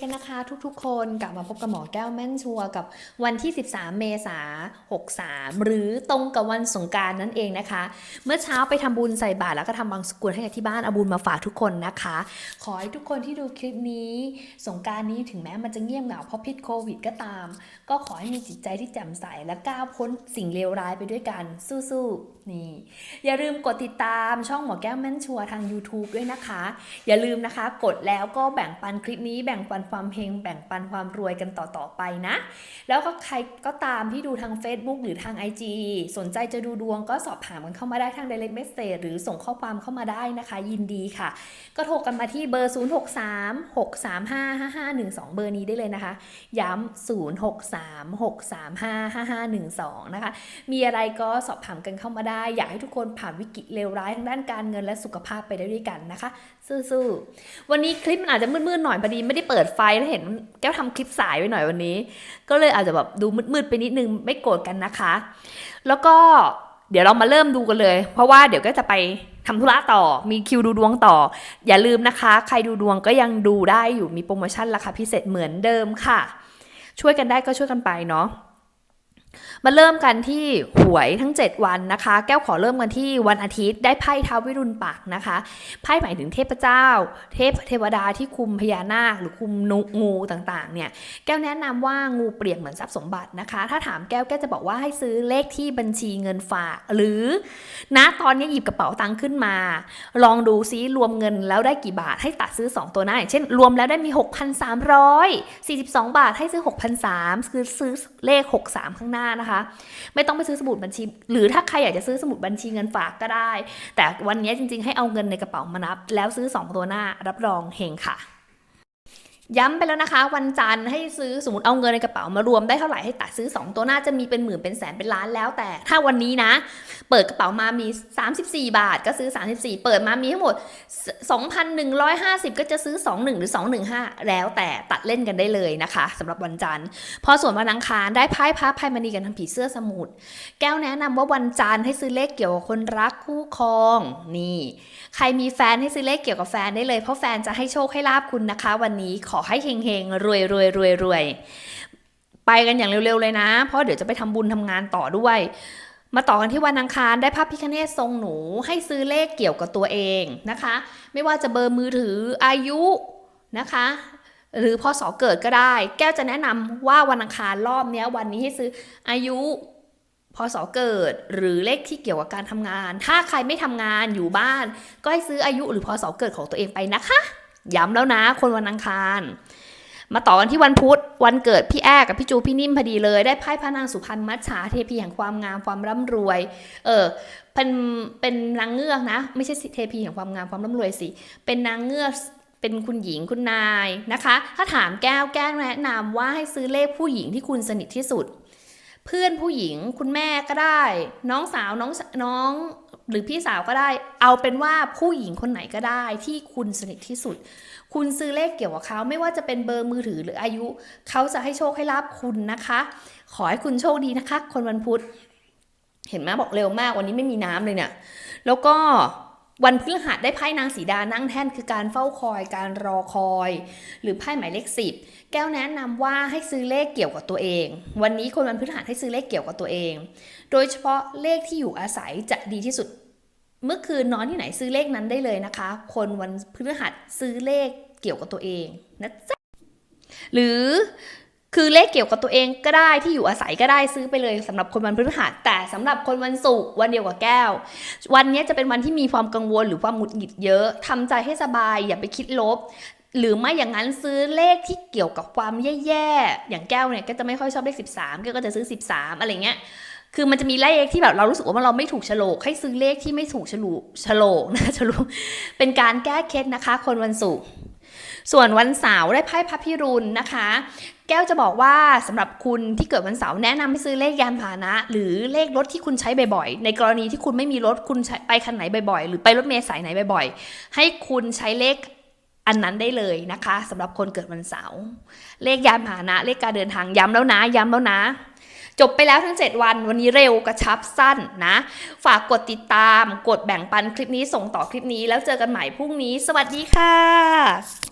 กันนะคะ ทุกๆ คนกลับมาพบกับหมอแก้วแม่นชัวกับวันที่ 13 เมษา63 หรือตรงกับวันสงการนั่นเองนะคะ เมื่อเช้าไปทำบุญใส่บาตรแล้วก็ทำบางสกุลให้กับที่บ้านเอาบุญมาฝากทุกคนนะคะ ขอให้ทุกคนที่ดูคลิปนี้สงการนี้ถึงแม้มันจะเงียบเหงาเพราะพิษโควิดก็ตาม ก็ขอให้มีจิตใจที่แจ่มใสและก้าวพ้นสิ่งเลวร้ายไปด้วยกันสู้ๆนี่อย่าลืมกดติดตามช่องหมอแก้วแม่นชัวทาง YouTube ด้วยนะคะ อย่าลืมนะคะ กดแล้วก็แบ่งปันคลิปนี้แบ่งปันความเฮงแบ่งปันความรวยกันต่อๆไปนะ แล้วก็ใครก็ตามที่ดูทาง Facebook หรือทาง IG สนใจจะดูดวงก็สอบถามกันเข้ามาได้ทาง Direct Message หรือส่งข้อความเข้ามาได้นะคะ ยินดีค่ะ ก็โทรกันมาที่เบอร์ 063 635 5512 เบอร์นี้ได้เลยนะคะ ย้ำ 063 635 5512 นะคะ มีอะไรก็สอบถามกันเข้ามาได้ อยากให้ทุกคนผ่านวิกฤตเลวร้ายทางด้านการเงินและสุขภาพไปได้ด้วยกันนะคะสู้ๆวันนี้คลิปมันอาจจะมืดๆหน่อยพอดีไม่ได้เปิดไฟไฟแล้วเห็นแก้วทำคลิปสายไว้หน่อยวันนี้ ก็เลยอาจจะแบบดูมืดๆไปนิดนึงไม่โกรธกันนะคะ แล้วก็เดี๋ยวเรามาเริ่มดูกันเลย เพราะว่าเดี๋ยวก็จะไปทำธุระต่อ มีคิวดูดวงต่อ อย่าลืมนะคะ ใครดูดวงก็ยังดูได้อยู่มีโปรโมชั่นราคาพิเศษเหมือนเดิมค่ะ ช่วยกันได้ก็ช่วยกันไปเนาะ มาเริ่มกันที่หวยทั้ง 7 วันนะคะ แก้วขอเริ่มกันที่วันอาทิตย์ได้ไพ่ท้าววิรุณปักนะคะไพ่หมายถึงเทพเจ้า เทพเทวดาที่คุมพญานาค หรือคุมนุงูต่างๆเนี่ยแก้วแนะนำว่างูเปรียบเหมือนทรัพย์สมบัตินะคะ ถ้าถามแก้วแก้วจะบอกว่าให้ซื้อเลขที่บัญชีเงินฝาก หรือณตอนนี้หยิบกระเป๋าตังค์ขึ้นมา ลองดูซิรวมเงินแล้วได้กี่บาทให้ตัดซื้อ 2 ตัวหน้าอย่างเช่น รวมแล้วได้มี 6,342 บาทให้ซื้อ 6,300คือซื้อเลข 63 ข้างหน้านะคะ ไม่ต้องไปซื้อสมุดบัญชี หรือถ้าใครอยากจะซื้อสมุดบัญชีเงินฝากก็ได้ แต่วันนี้จริงๆ ให้เอาเงินในกระเป๋ามานับ แล้วซื้อ 2 ตัวหน้ารับรองเฮงค่ะย้ำไปแล้วนะคะ วันจันทร์ให้ซื้อสมมติเอาเงินในกระเป๋ามารวมได้เท่าไหร่ให้ตัดซื้อ 2 ตัวหน้าจะมีเป็นหมื่นเป็นแสนเป็นล้านแล้วแต่ถ้าวันนี้นะ เปิดกระเป๋ามามี 34 บาท ก็ซื้อ 34 เปิดมามีทั้งหมด 2,150 ก็จะซื้อ 21 หรือ 215 แล้วแต่ตัดเล่นกันได้เลยนะคะสำหรับวันจันทร์ พอส่วนวันอังคารได้ไพ่พระไพ่มณีกันทำผีเสื้อสมุทรแก้วแนะนำว่าวันจันทร์ให้ซื้อเลขเกี่ยวกับคนรักคู่ครอง นี่ ใครมีแฟนให้ซื้อเลขเกี่ยวกับแฟนได้เลย เพราะแฟนจะให้โชคให้ลาบคุณนะคะ วันนี้ขอให้เฮงๆรวยรวยรวยรวยไปกันอย่างเร็วๆเลยนะ เพราะเดี๋ยวจะไปทำบุญทำงานต่อด้วย มาต่อกันที่วันอังคารได้ภาพพิคเนตทรงหนูให้ซื้อเลขเกี่ยวกับตัวเองนะคะ ไม่ว่าจะเบอร์มือถืออายุนะคะ หรือพศเกิดก็ได้ แก้วจะแนะนำว่าวันอังคารรอบนี้วันนี้ให้ซื้ออายุพศเกิดหรือเลขที่เกี่ยวกับการทำงาน ถ้าใครไม่ทำงานอยู่บ้าน ก็ให้ซื้ออายุหรือพศเกิดของตัวเองไปนะคะ ย้ำแล้วนะคนวันอังคาร มาต่อกันที่วันพุธวันเกิดพี่แอ้กับพี่จูพี่นิ่มพอดีเลยได้ไพ่พระนางสุพรรณมัจฉาเทพีแห่งความงามความร่ำรวย เออเป็นเป็นนางเงือกนะ ไม่ใช่เทพีแห่งความงามความร่ำรวยสิเป็นนางเงือกเป็นคุณหญิงคุณนายนะคะ ถ้าถามแก้วแก้วแนะนำว่าให้ซื้อเลขผู้หญิงที่คุณสนิทที่สุด เพื่อนผู้หญิงคุณแม่ก็ได้ น้องสาวน้องน้อง หรือพี่สาวก็ได้ เอาเป็นว่าผู้หญิงคนไหนก็ได้ที่คุณสนิทที่สุด คุณซื้อเลขเกี่ยวกับเขาไม่ว่าจะเป็นเบอร์มือถือหรืออายุ เขาจะให้โชคให้ลาบคุณนะคะ ขอให้คุณโชคดีนะคะ คนวันพุธ เห็นไหมบอกเร็วมากวันนี้ไม่มีน้ำเลยเนี่ย แล้วก็ วันพฤหัสได้ไพ่นางสีดานั่งแท่นคือการเฝ้าคอยการรอคอย หรือไพ่หมายเลขสิบแก้วแนะนำว่าให้ซื้อเลขเกี่ยวกับตัวเอง วันนี้คนวันพฤหัสให้ซื้อเลขเกี่ยวกับตัวเอง โดยเฉพาะเลขที่อยู่อาศัยจะดีที่สุด เมื่อคืนนอนที่ไหนซื้อเลขนั้นได้เลยนะคะ คนวันพฤหัสซื้อเลขเกี่ยวกับตัวเองนะจ๊ะหรือ คือเลขเกี่ยวกับตัวเองก็ได้ที่อยู่อาศัยก็ได้ซื้อไปเลยสำหรับคนวันพฤหัสแต่สำหรับคนวันศุกร์วันเดียวกับแก้ว วันนี้จะเป็นวันที่มีความกังวลหรือความหงุดหงิดเยอะทำใจให้สบายอย่าไปคิดลบ หรือไม่อย่างนั้นซื้อเลขที่เกี่ยวกับความแย่ๆอย่างแก้วเนี่ยก็จะไม่ค่อยชอบเลข 13แก้วก็จะซื้อ 13 อะไรเงี้ยคือมันจะมีเลขที่แบบเรารู้สึกว่าเราไม่ถูกโฉลกให้ซื้อเลขที่ไม่ถูกฉลูฉลกนะฉลูเป็นการแก้เคล็ดนะคะ คนวันศุกร์ ส่วนวันเสาร์ได้ไพ่พระพิรุณนะคะ แก้วจะบอกว่าสำหรับคุณที่เกิดวันเสาร์แนะนำให้ซื้อเลขยานพาหนะ หรือเลขรถที่คุณใช้บ่อยๆ ในกรณีที่คุณไม่มีรถคุณใช้ไปคันไหนบ่อยๆ หรือไปรถเมล์สายไหนบ่อยๆ ให้คุณใช้เลขอันนั้นได้เลยนะคะสำหรับคนเกิดวันเสาร์เลขยานพาหนะ เลขการเดินทางย้ำแล้วนะย้ำแล้วนะ จบไปแล้วทั้ง 7 วัน วันนี้เร็วกระชับสั้นนะ ฝากกดติดตาม กดแบ่งปันคลิปนี้ส่งต่อคลิปนี้แล้วเจอกันใหม่พรุ่งนี้ สวัสดีค่ะ